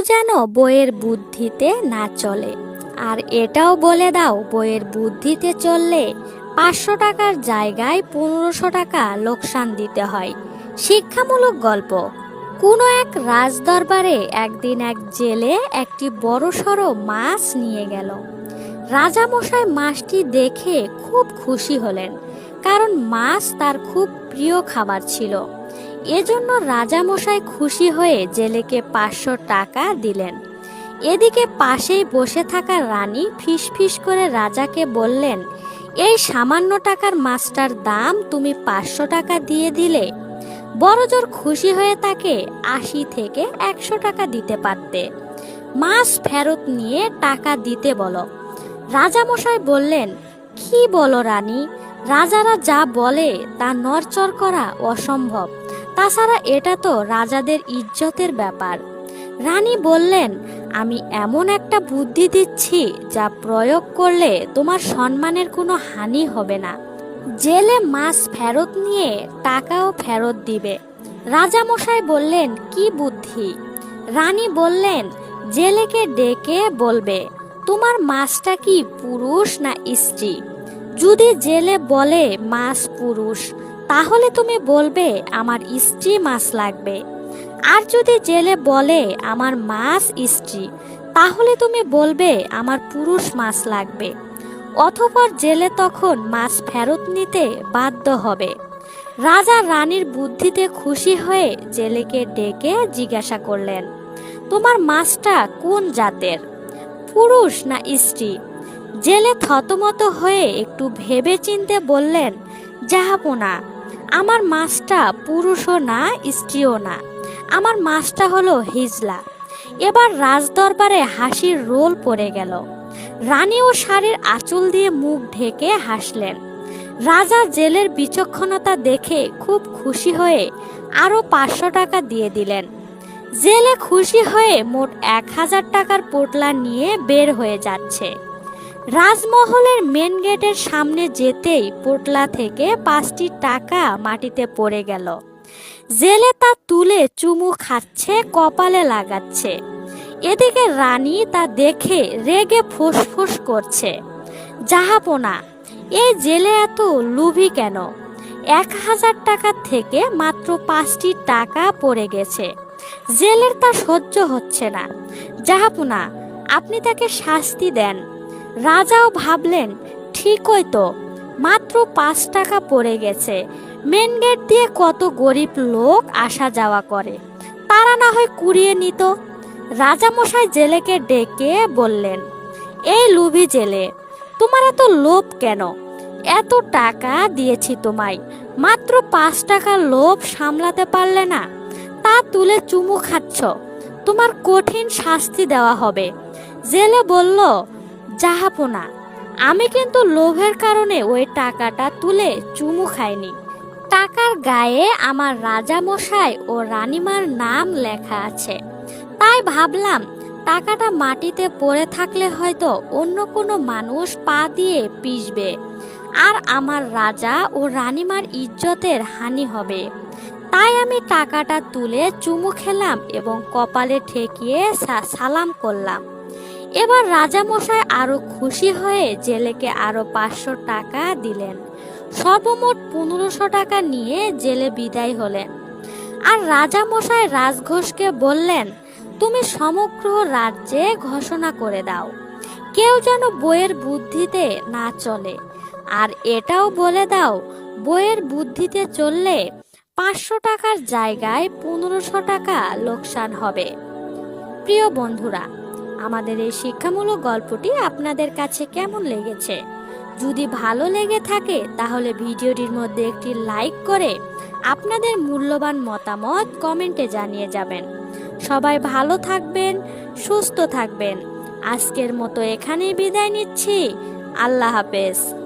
যেন বইয়ের বুদ্ধিতে না চলে। আর এটাও বলে দাও, বইয়ের বুদ্ধিতে চললে পাঁচশো টাকার জায়গায় পনেরোশো টাকা লোকসান দিতে হয়। শিক্ষামূলক গল্প। কোনো এক রাজদরবারে একদিন এক জেলে একটি বড়সড় মাছ নিয়ে গেল। রাজামশাই মাছটি দেখে খুব খুশি হলেন, কারণ মাছ তার খুব প্রিয় খাবার ছিল। এজন্য রাজামশাই খুশি হয়ে জেলেকে পাঁচশো টাকা দিলেন। এদিকে পাশেই বসে থাকা রানী ফিস ফিস করে রাজাকে বললেন, এই সামান্য টাকার মাছটার দাম তুমি পাঁচশো টাকা দিয়ে দিলে। বড়জোর খুশি হয়ে তাকে আশি থেকে একশো টাকা দিতে পারতে। মাছ ফেরত নিয়ে টাকা দিতে বলো। রাজামশাই বললেন, কি বলো রানী? রাজারা যা বলে তা নড়চড় করা অসম্ভব। তাছাড়া এটা তো রাজাদের ইজ্জতের ব্যাপার। রানী বললেন, আমি এমন একটা বুদ্ধি দিচ্ছি যা প্রয়োগ করলে তোমার সম্মানের কোনো হানি হবে না। জেলে মাছ ফেরত নিয়ে টাকাও ফেরত দিবে। রাজামশাই বললেন, কি বুদ্ধি? রানী বললেন, জেলেকে ডেকে বলবে, তোমার মাছটা কি পুরুষ না স্ত্রী? যদি জেলে বলে মাছ পুরুষ তাহলে তুমি বলবে, আমার স্ত্রী মাছ লাগবে। আর যদি জেলে বলে, আমার মাছ স্ত্রী, তাহলে তুমি বলবে, আমার পুরুষ মাছ লাগবে। অথবা জেলে তখন মাছ ফেরত নিতে বাধ্য হবে। রাজা রানীর বুদ্ধিতে খুশি হয়ে জেলেকে ডেকে জিজ্ঞাসা করলেন, তোমার মাছটা কোন জাতের, পুরুষ না স্ত্রী? জেলে থতমত হয়ে একটু ভেবে চিনতে বললেন যাহাপনা আমার মাছটা পুরুষও না, স্ত্রীও না। আমার মাছটা হলো হিজলা। এবার রাজদরবারে হাসির রোল পড়ে গেল। রানী ও শাড়ির আঁচল দিয়ে মুখ ঢেকে হাসলেন। রাজা জেলের বিচক্ষণতা দেখে খুব খুশি হয়ে আরও পাঁচশো টাকা দিয়ে দিলেন। জেলে খুশি হয়ে মোট এক হাজার টাকার পোটলা নিয়ে বের হয়ে যাচ্ছে। রাজমহলের মেন গেটের সামনে যেতেই পোটলা থেকে পাঁচটি টাকা মাটিতে পড়ে গেল। জেলে তা তুলে চুমু খাচ্ছে, কপালে লাগাচ্ছে। এদিকে রানী তা দেখে রেগে ফোঁস করছে। জাহাপনা এই জেলে এত লুভি কেন? এক হাজার টাকা থেকে মাত্র পাঁচটি টাকা পড়ে গেছে। জেলের তা সহ্য হচ্ছে না। জাহাপনা আপনি তাকে শাস্তি দেন। রাজাও ভাবলেন, ঠিকই তো, মাত্র পাঁচ টাকা পড়ে গেছে। মেন গেট দিয়ে কত গরিব লোক আসা যাওয়া করে। তারা না হয় কুড়িয়ে নিত। রাজামশাই জেলেকে ডেকে বললেন, এই লুভি জেলে, তোমার এত লোভ কেন? এত টাকা দিয়েছি তোমায়, মাত্র পাঁচ টাকা লোভ সামলাতে পারলে না? তা তুলে চুমু খাচ্ছ। তোমার কঠিন শাস্তি দেওয়া হবে। জেলে বলল জাহাপনা আমি কিন্তু লোভের কারণে ওই টাকাটা তুলে চুমু খাইনি। টাকার গায়ে আমার রাজা মশাই ও রানীমার নাম লেখা আছে। তাই ভাবলাম, টাকাটা মাটিতে পড়ে থাকলে হয়তো অন্য কোনো মানুষ পা দিয়ে পিষবে, আর আমার রাজা ও রানীমার ইজ্জতের হানি হবে। তাই আমি টাকাটা তুলে চুমু খেলাম এবং কপালে ঠেকিয়ে সালাম করলাম। এবার রাজামশাই আরও খুশি হয়ে জেলেকে আরও পাঁচশো টাকা দিলেন। সর্বমোট পনেরোশো টাকা নিয়ে জেলে বিদায় হলেন। আর রাজামশাই রাজঘোষকে বললেন, তুমি সমগ্র রাজ্যে ঘোষণা করে দাও। কেউ যেন বইয়ের বুদ্ধিতে না চলে। আর এটাও বলে দাও, বইয়ের বুদ্ধিতে চললে পাঁচশো টাকার জায়গায় পনেরোশো টাকা লোকসান হবে। প্রিয় বন্ধুরা আমাদের এই শিক্ষামূলক গল্পটি আপনাদের কাছে কেমন লেগেছে? যদি ভালো লেগে থাকে, তাহলে ভিডিওটির মধ্যে একটি লাইক করে আপনাদের মূল্যবান মতামত কমেন্টে জানিয়ে যাবেন। সবাই ভালো থাকবেন, সুস্থ থাকবেন। আজকের মতো এখানেই বিদায় নিচ্ছি। আল্লাহ হাফেজ।